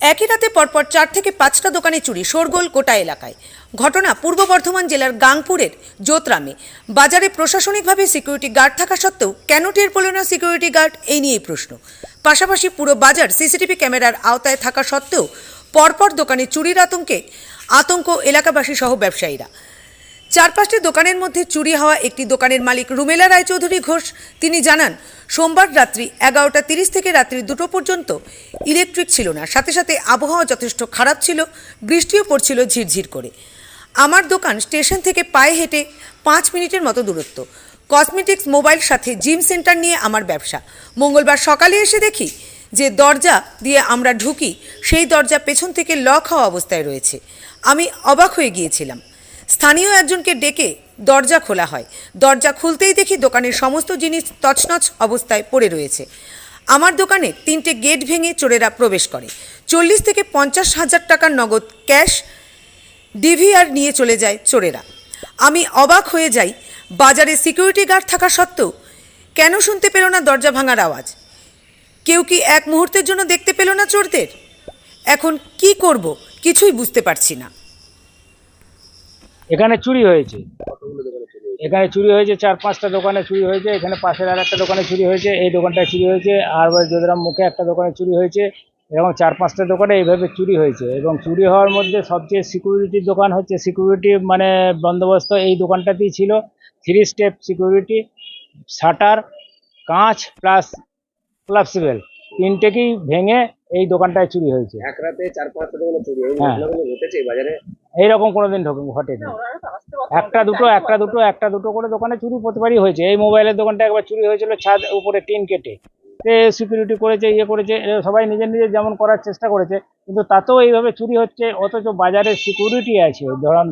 একই রাতে পরপর চার থেকে পাঁচটা দোকানে চুরি শোরগোল কোটা এলাকায়। ঘটনা পূর্ব বর্ধমান জেলার গাংপুরের জোতরামে। বাজারে প্রশাসনিকভাবে সিকিউরিটি গার্ড থাকা সত্ত্বেও কেন টের পেল না সিকিউরিটি গার্ড, এই নিয়েই প্রশ্ন। পাশাপাশি পুরো বাজার সিসিটিভি ক্যামেরার আওতায় থাকা সত্ত্বেও পরপর দোকানে চুরির আতঙ্কে আতঙ্ক এলাকাবাসী সহ ব্যবসায়ীরা। চার পাঁচটি দোকানের মধ্যে চুরি হওয়া একটি দোকানের মালিক রুমেলা রায়চৌধুরী ঘোষ। তিনি জানান, সোমবার রাত্রি এগারোটা তিরিশ থেকে রাত্রি দুটো পর্যন্ত ইলেকট্রিক ছিল না। সাথে সাথে আবহাওয়া যথেষ্ট খারাপ ছিল, বৃষ্টিও পড়ছিল ঝিরঝির করে। আমার দোকান স্টেশন থেকে পায়ে হেঁটে পাঁচ মিনিটের মতো দূরত্ব। কসমেটিক্স মোবাইল সাথে জিম সেন্টার নিয়ে আমার ব্যবসা। মঙ্গলবার সকালে এসে দেখি যে দরজা দিয়ে আমরা ঢুকি, সেই দরজা পেছন থেকে লক হওয়া অবস্থায় রয়েছে। আমি অবাক হয়ে গিয়েছিলাম। স্থানীয় একজনকে ডেকে দরজা খোলা হয়। দরজা খুলতেই দেখি দোকানের সমস্ত জিনিস তছনছ অবস্থায় পড়ে রয়েছে। আমার দোকানে তিনটে গেট ভেঙে চোরেরা প্রবেশ করে। চল্লিশ থেকে পঞ্চাশ হাজার টাকার নগদ ক্যাশ, ডিভিআর নিয়ে চলে যায় চোরেরা। আমি অবাক হয়ে যাই, বাজারে সিকিউরিটি গার্ড থাকা সত্ত্বেও কেন শুনতে পেল না দরজা ভাঙার আওয়াজ? কেউ কি এক মুহূর্তের জন্য দেখতে পেল না চোরদের? এখন কি করব কিছুই বুঝতে পারছি না। এখানে চুরি হয়েছে। এখানে চুরি হয়েছে চার পাঁচটা দোকানে চুরি হয়েছে এখানে পাশের আর একটা দোকানে চুরি হয়েছে এই দোকানটায় চুরি হয়েছে আর ওই যোদরাম মুখে একটা দোকানে চুরি হয়েছে এবং চার পাঁচটা দোকানে এইভাবে চুরি হয়েছে এবং চুরি হওয়ার মধ্যে সবচেয়ে সিকিউরিটির দোকান হচ্ছে সিকিউরিটি মানে বন্দোবস্ত এই দোকানটাতেই ছিল থ্রি স্টেপ সিকিউরিটি শাটার কাঁচ প্লাস কোলাপসিবল তিনটেকেই ভেঙে এই দোকানটায় চুরি হয়েছে। এক রাতে চার পাঁচটা দোকানে চুরি এই হ্যাঁ। ঘটেছে বাজারে? এইরকম কোনোদিন ঢোকে ঘটেনি। একটা দুটো একটা দুটো একটা দুটো করে দোকানে চুরি প্রতিবারই হয়েছে। এই মোবাইলের দোকানটা একবার চুরি হয়েছিল ছাদ উপরে টিন কেটে। সে সিকিউরিটি করেছে ইয়ে করেছে এ সবাই নিজের নিজের যেমন করার চেষ্টা করেছে কিন্তু তাতেও এইভাবে চুরি হচ্ছে অথচ বাজারে সিকিউরিটি আছে। ধরুন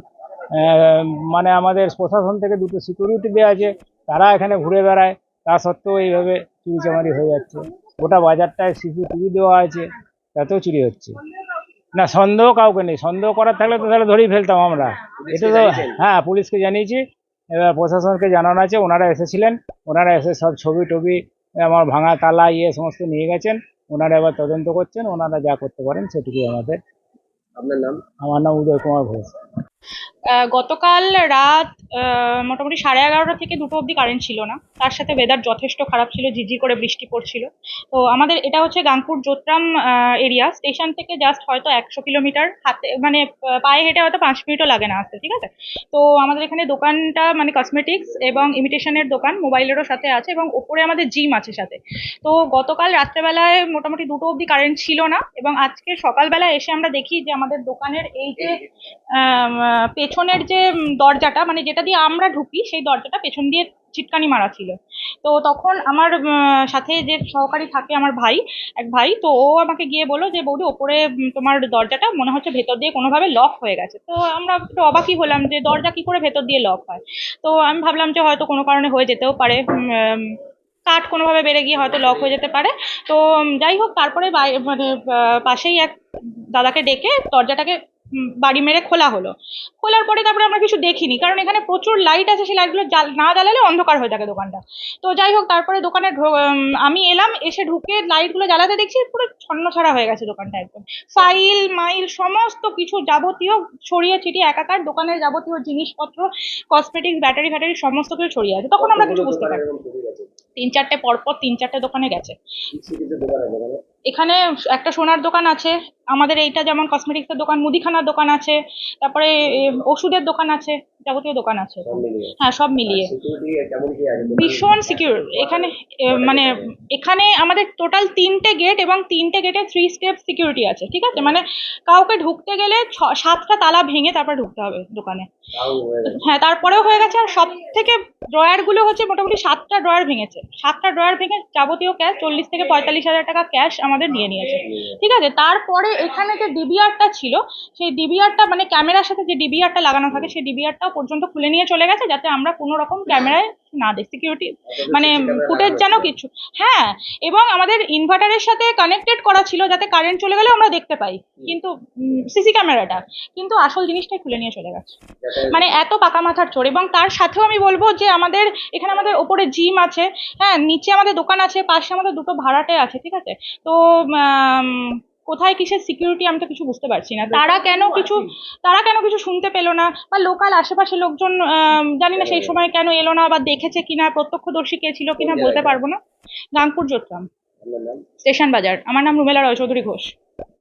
আহ, মানে আমাদের প্রশাসন থেকে দুটো সিকিউরিটি দেওয়া আছে তারা এখানে ঘুরে বেড়ায় তা সত্ত্বেও এইভাবে চুরি চামারি হয়ে যাচ্ছে। গোটা বাজারটায় সিসিটিভি দেওয়া আছে তাতেও চুরি হচ্ছে। না সন্দেহ কাউকে নেই সন্দেহ করার থাকলে তো তাহলে ধরেই ফেলতাম আমরা। এটা তো হ্যাঁ পুলিশকে জানিয়েছি। এবার প্রশাসনকে জানানো আছে ওনারা এসেছিলেন ওনারা এসে সব ছবি টবি আমার ভাঙা তালা ইয়ে সমস্ত নিয়ে গেছেন। ওনারা এবার তদন্ত করছেন ওনারা যা করতে পারেন সেটুকুই আমাদের। আপনার নাম? আমার নাম উদয় কুমার ঘোষ। গতকাল রাত মোটামুটি সাড়ে এগারোটা থেকে দুটো অবধি কারেন্ট ছিল না। তার সাথে ওয়েদার যথেষ্ট খারাপ ছিল, ঝিঝি করে বৃষ্টি পড়ছিল। তো আমাদের, এটা হচ্ছে গাংপুর জোতরাম এরিয়া স্টেশন থেকে জাস্ট হয়তো একশো কিলোমিটার হাতে মানে পায়ে হেঁটে হয়তো পাঁচ মিনিটও লাগে না আসতে, ঠিক আছে? তো আমাদের এখানে দোকানটা মানে কসমেটিক্স এবং ইমিটেশনের দোকান মোবাইলেরও সাথে আছে এবং ওপরে আমাদের জিম আছে সাথে। তো গতকাল রাত্রেবেলায় মোটামুটি দুটো অবধি কারেন্ট ছিল না এবং আজকে সকালবেলা এসে আমরা দেখি যে আমাদের দোকানের এই যে পেছনের যে দরজাটা মানে যেটা দিয়ে আমরা ঢুকি, সেই দরজাটা পেছন দিয়ে ছিটকানি মারা ছিল। তো তখন আমার সাথে যে সহকারী থাকে আমার ভাই, এক ভাই, তো ও আমাকে গিয়ে বলল যে, বৌদি, ওপরে তোমার দরজাটা মনে হচ্ছে ভেতর দিয়ে কোনোভাবে লক হয়ে গেছে। তো আমরা একটু অবাকই হলাম যে, দরজা কি করে ভেতর দিয়ে লক হয়? তো আমি ভাবলাম যে, হয়তো কোনো কারণে হয়ে যেতেও পারে। কাঠ কোনোভাবে বেড়ে গিয়ে হয়তো লক হয়ে যেতে পারে। তো যাই হোক, তারপরে মানে পাশেই এক দাদাকে ডেকে দরজাটাকে বাড়ি মেরে খোলা হলো। খোলার পরে তারপরে আমরা কিছু দেখিনি, কারণ এখানে প্রচুর লাইট আছে সেই লাইটগুলো না জ্বালালে অন্ধকার হয়ে থাকে দোকানটা। তো যাই হোক, তারপরে দোকানে আমি এলাম, এসে ঢুকে লাইটগুলো জ্বালাতে দেখছি, পুরো ছন্নছাড়া হয়ে গেছে দোকানটা একদম। ফাইল মাইল সমস্ত কিছু যাবতীয় ছড়িয়ে ছিটিয়ে একাকার দোকানের যাবতীয় জিনিসপত্র কসমেটিক্স ব্যাটারি ফ্যাটারি সমস্ত কিছু ছড়িয়ে আছে। তখন আমরা কিছু বুঝতে পারি তিন চারটে পরপর তিন চারটে দোকানে গেছে। এখানে একটা সোনার দোকান আছে আমাদের এইটা যেমন কসমেটিক্সের দোকান মুদিখানার দোকান আছে তারপরে ওষুধের দোকান আছে যাবতীয় দোকান আছে। হ্যাঁ সব মিলিয়ে? ভীষণ সিকিউর এখানে মানে এখানে আমাদের টোটাল তিনটে গেট এবং তিনটে গেটে থ্রি স্টেপ সিকিউরিটি আছে ঠিক আছে? মানে কাউকে ঢুকতে গেলে সাতটা তালা ভেঙে তারপর ঢুকতে হবে দোকানে। হয়ে তারপরেও হয়ে গেছে আর সব থেকে ড্রয়ারগুলো হচ্ছে মোটামুটি সাতটা ড্রয়ার ভেঙেছে। সাতটা ড্রয়ার ভেঙে যাবতীয় ক্যাশ চল্লিশ থেকে পঁয়তাল্লিশ হাজার টাকা ক্যাশ আমাদের নিয়ে নিয়েছে। ঠিক আছে? তারপরে এখানে যে ডিবিআরটা ছিল সেই ডিবিআরটা মানে ক্যামেরার সাথে যে ডিবিআরটা লাগানো থাকে সেই ডিবিআরটাও পর্যন্ত খুলে নিয়ে চলে গেছে যাতে আমরা কোনো রকম ক্যামেরায় না দেখি সিকিউরিটি মানে ফুটেজ যেন কিছু হ্যাঁ এবং আমাদের ইনভার্টারের সাথে কানেক্টেড করা ছিল যাতে কারেন্ট চলে গেলেও আমরা দেখতে পাই। কিন্তু সিসি ক্যামেরাটা কিন্তু আসল জিনিসটাই খুলে নিয়ে চলে গেছে। মানে এত পাকা মাথার চোর। এবং তার সাথেও আমি বলব যে আমাদের এখানে আমাদের ওপরে জিম আছে। হ্যাঁ নিচে আমাদের দোকান আছে পাশে আমাদের দুটো ভাড়াটে আছে ঠিক আছে? তো কোথায় কিসের সিকিউরিটি আমি তো কিছু বুঝতে পারছি না। তারা কেন কিছু তারা কেন কিছু শুনতে পেল না? বা লোকাল আশেপাশে লোকজন জানি না সেই সময় কেন এলো না বা দেখেছে কিনা প্রত্যক্ষদর্শী কে ছিল কিনা বলতে পারব না। গাঙ্গপুর জোত্রাম। স্টেশন বাজার। আমার নাম রুমেলা রয়চৌধুরী ঘোষ।